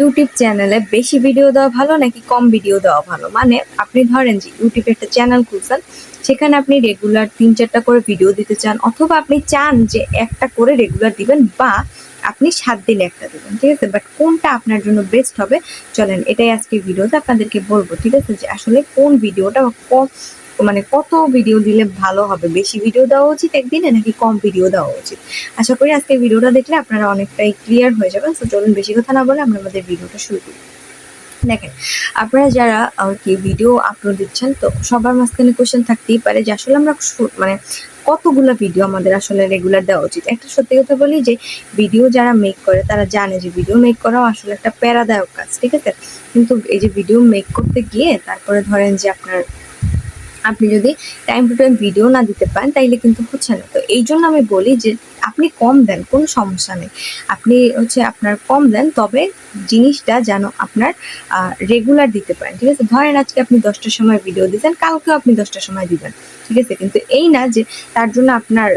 YouTube চ্যানেলে বেশি video দেওয়া ভালো নাকি কম ভিডিও দেওয়া ভালো? মানে আপনি ধরেন যে ইউটিউবে একটা চ্যানেল খুলছেন, সেখানে আপনি রেগুলার তিন চারটা করে ভিডিও দিতে চান, অথবা আপনি চান যে একটা করে রেগুলার দিবেন বা আপনি সাত দিনে একটা দেবেন, ঠিক আছে? বাট কোনটা আপনার জন্য বেস্ট হবে? চলেন, এটাই আজকে ভিডিওতে আপনাদেরকে বলব, ঠিক আছে? যে আসলে কোন ভিডিওটা কম মানে কত ভিডিও দিলে ভালো হবে? বেশি ভিডিও দেওয়া উচিত একদিনে নাকি কম ভিডিও দেওয়া উচিত? আশা করি আজকে ভিডিওটা দেখলে আপনারা অনেকটাই ক্লিয়ার হয়ে যাবেন। তো চলুন বেশি কথা না বলে আমরা আমাদের ভিডিওটা শুরু করি। দেখেন, আপনারা যারা আর কি ভিডিও আপলোড দিচ্ছেন, তো সবার মাঝখানে কোয়েশ্চেন থাকতেই পারে যে আসলে আমরা মানে কতগুলো ভিডিও আমাদের আসলে রেগুলার দেওয়া উচিত? একটা সত্যি কথা বলি যে ভিডিও যারা মেক করে, তারা জানে যে ভিডিও মেক করাও আসলে একটা প্যারাদায়ক কাজ, ঠিক আছে? কিন্তু এই যে ভিডিও মেক করতে গিয়ে তারপরে ধরেন যে আপনার আপনি যদি টাইম টু টাইম ভিডিও না দিতে পারেন, তাইলে কিন্তু হচ্ছে না। তো এই জন্য আমি বলি যে আপনি কম দেন, কোনো সমস্যা নেই। আপনি হচ্ছে আপনার কম দেন, তবে জিনিসটা যেন আপনার রেগুলার দিতে পারেন, ঠিক আছে? ধরেন আজকে আপনি দশটার সময় ভিডিও দিতেন কালকেও আপনি দশটার সময় দিবেন, ঠিক আছে? কিন্তু এই না যে তার জন্য আপনার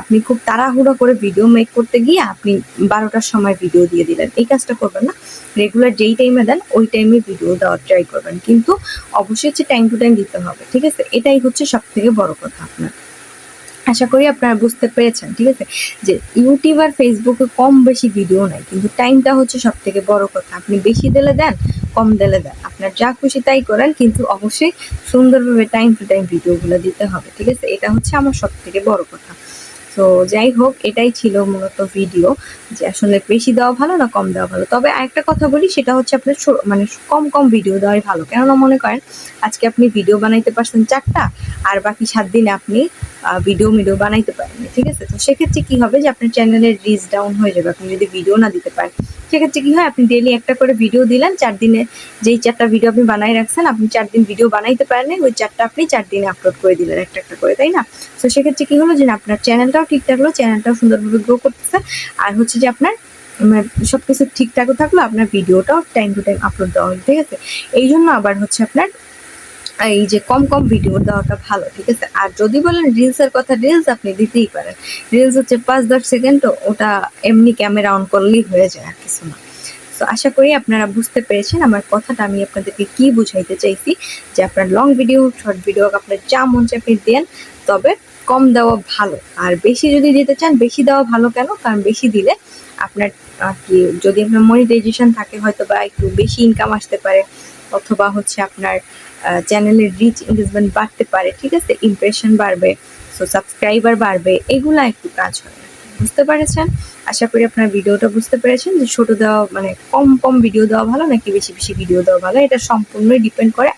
আপনি খুব তাড়াহুড়ো করে ভিডিও মেক করতে গিয়ে আপনি বারোটার সময় ভিডিও দিয়ে দিলেন। এই কাজটা করবেন না। রেগুলার যেই টাইমে দেন, ওই টাইমে ভিডিও দেওয়ার ট্রাই করবেন। কিন্তু অবশ্যই হচ্ছে টাইম টু টাইম দিতে হবে, ঠিক আছে? এটাই হচ্ছে সব থেকে বড় কথা আপনার। আশা করি আপনারা বুঝতে পেরেছেন, ঠিক আছে? যে ইউটিউব আর ফেসবুকে কম বেশি ভিডিও নাই, কিন্তু টাইমটা হচ্ছে সব থেকে বড় কথা। আপনি বেশি দিলে দেন, কম দিলে দেন। আপনার যা খুশি তাই করেন, কিন্তু অবশ্যই সুন্দরভাবে টাইম টু টাইম ভিডিওগুলো দিতে হবে, ঠিক আছে? এটা হচ্ছে আমার সব থেকে বড় কথা। তো যাই হোক এটাই ছিল মূলত ভিডিও যে আসলে বেশি দেওয়া ভালো না কম দেওয়া ভালো। তবে আরেকটা কথা বলি, সেটা হচ্ছে আপনার মানে কম কম ভিডিও দেওয়াই ভালো। কেননা মনে করেন, আজকে আপনি ভিডিও বানাইতে পারছেন চারটা, আর বাকি সাত দিনে আপনি ভিডিও মিডিও বানাইতে পারেন ঠিক আছে? তো সেক্ষেত্রে কি হবে যে আপনার চ্যানেলের রিচ ডাউন হয়ে যাবে। আপনি যদি ভিডিও না দিতে পারেন সেক্ষেত্রে কি হয়, আপনি ডেলি একটা করে ভিডিও দিলেন, চার দিনে যেই চারটা ভিডিও আপনি বানাই রাখছেন, আপনি চার দিন ভিডিও বানাইতে পারেন ওই চারটা আপনি চার দিনে আপলোড করে দিলেন একটা একটা করে, তাই না? তো সেক্ষেত্রে কি হলো যে আপনার চ্যানেলটাও ঠিক থাকল চ্যানেলটাও সুন্দরভাবে গ্রো করতেছে, আর হচ্ছে যে আপনার মানে সবকিছু ঠিকঠাকও থাকল, আপনার ভিডিওটাও টাইম টু টাইম আপলোড দেওয়া হলো, ঠিক আছে? এই জন্য আবার হচ্ছে আপনার এই যে কম কম ভিডিও দেওয়াটা ভালো ঠিক আছে? আর যদি বলেন রিলসের কথা রিলস আপনি দিতেই পারেন। রিলস হচ্ছে পাঁচ দশ সেকেন্ড ওটা এমনি ক্যামেরা অন করলেই হয়ে যায় আর কিছু না। তো আশা করি আপনারা বুঝতে পেরেছেন আমার কথাটা। আমি আপনাদেরকে কি বুঝাইতে চাইছি যে আপনার লং ভিডিও শর্ট ভিডিও আপনার যা মন আপনি দেন। তবে কম দেওয়া ভালো। আর বেশি যদি দিতে চান বেশি দেওয়া ভালো কেন? কারণ বেশি দিলে আপনার আহ, কি যদি আপনার মনিটাইজেশন থাকে হয়তো বা একটু বেশি ইনকাম আসতে পারে। অথবা হচ্ছে আপনার চ্যানেলের রিচ এঙ্গেজমেন্ট বাড়তে পারে, ঠিক আছে? ইমপ্রেশন বাড়বে সো সাবস্ক্রাইবার বাড়বে, এগুলা একটু কাজ হয়। বুঝতে পারেছেন? আশা করি আপনার ভিডিওটা বুঝতে পেরেছেন যে ছোট দেওয়া মানে কম কম ভিডিও দেওয়া ভালো, নাকি বেশি বেশি ভিডিও দেওয়া ভালো, এটা সম্পূর্ণই ডিপেন্ড করে